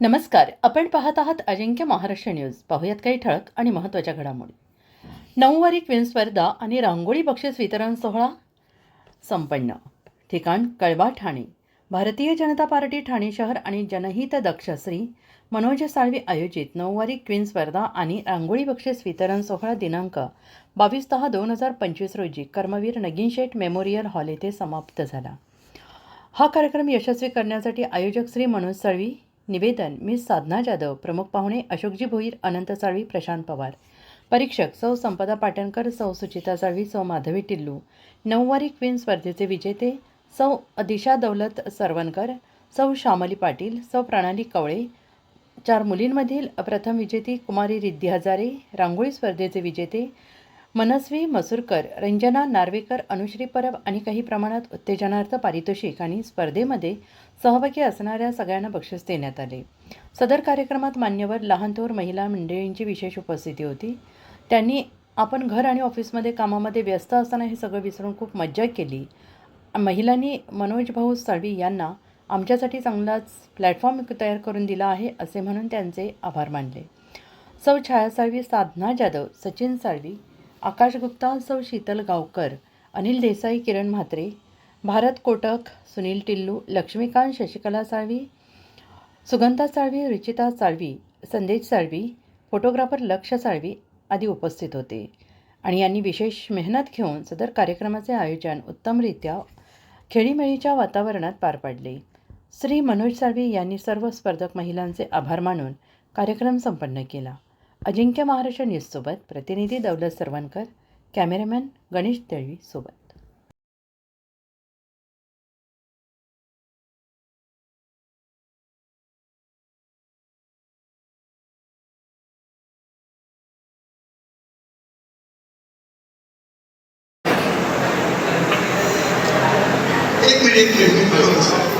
नमस्कार. आपण पाहत आहात अजिंक्य महाराष्ट्र न्यूज. पाहूयात काही ठळक आणि महत्त्वाच्या घडामोडी. नऊवारी क्वीन स्पर्धा आणि रांगोळी बक्षीस वितरण सोहळा संपन्न. ठिकाण कळवा ठाणे. भारतीय जनता पार्टी ठाणे शहर आणि जनहित दक्ष श्री मनोज साळवी आयोजित नऊवारी क्वीन स्पर्धा आणि रांगोळी बक्षीस वितरण सोहळा दिनांक बावीस दहा दोन हजार पंचवीस रोजी कर्मवीर नगीन शेठ मेमोरियल हॉल येथे समाप्त झाला. हा कार्यक्रम यशस्वी करण्यासाठी आयोजक श्री मनोज साळवी निवेदन मिस साधना जाधव प्रमुख पाहुणे अशोकजी भोईर अनंत साळवी प्रशांत पवार. परीक्षक सौ संपदा पाटणकर सौ सुचिता साळवी सौ माधवी टिल्लू. नऊवारी क्वीन स्पर्धेचे विजेते सौ दिशा दौलत सरवणकर सौ श्यामली पाटील सौ प्रणाली कवळे. चार मुलींमधील प्रथम विजेती कुमारी रिद्धी हजारे रांगोळी स्पर्धेचे विजेते मनस्वी मसूरकर रंजना नार्वेकर अनुश्री परब आणि काही प्रमाणात उत्तेजनार्थ पारितोषिक आणि स्पर्धेमध्ये सहभागी असणाऱ्या सगळ्यांना बक्षीस देण्यात आले. सदर कार्यक्रमात मान्यवर लहानथोर महिला मंडळींची विशेष उपस्थिती होती. त्यांनी आपण घर आणि ऑफिसमध्ये कामामध्ये व्यस्त असताना हे सगळं विसरून खूप मज्जा केली. महिलांनी मनोज भाऊ साळवी यांना आमच्यासाठी चांगलाच प्लॅटफॉर्म तयार करून दिला आहे असे म्हणून त्यांचे आभार मानले. सौ छाया साळवी साधना जाधव सचिन साळवी आकाश गुप्ता सौ शीतल गावकर अनिल देसाई किरण म्हात्रे भारत कोटक सुनील टिल्लू लक्ष्मीकांत शशिकला साळवी सुगंधा साळवी रुचिता साळवी संदेश साळवी फोटोग्राफर लक्ष साळवी आदी उपस्थित होते. आणि यांनी विशेष मेहनत घेऊन सदर कार्यक्रमाचे आयोजन उत्तमरित्या खेळीमेळीच्या वातावरणात पार पाडले. श्री मनोज साळवी यांनी सर्व स्पर्धक महिलांचे आभार मानून कार्यक्रम संपन्न केला. अजिंक्य महाराष्ट्र न्यूजसोबत प्रतिनिधी दौलत सरवणकर कॅमेरामॅन गणेश दळवी सोबत. एक मिनिट.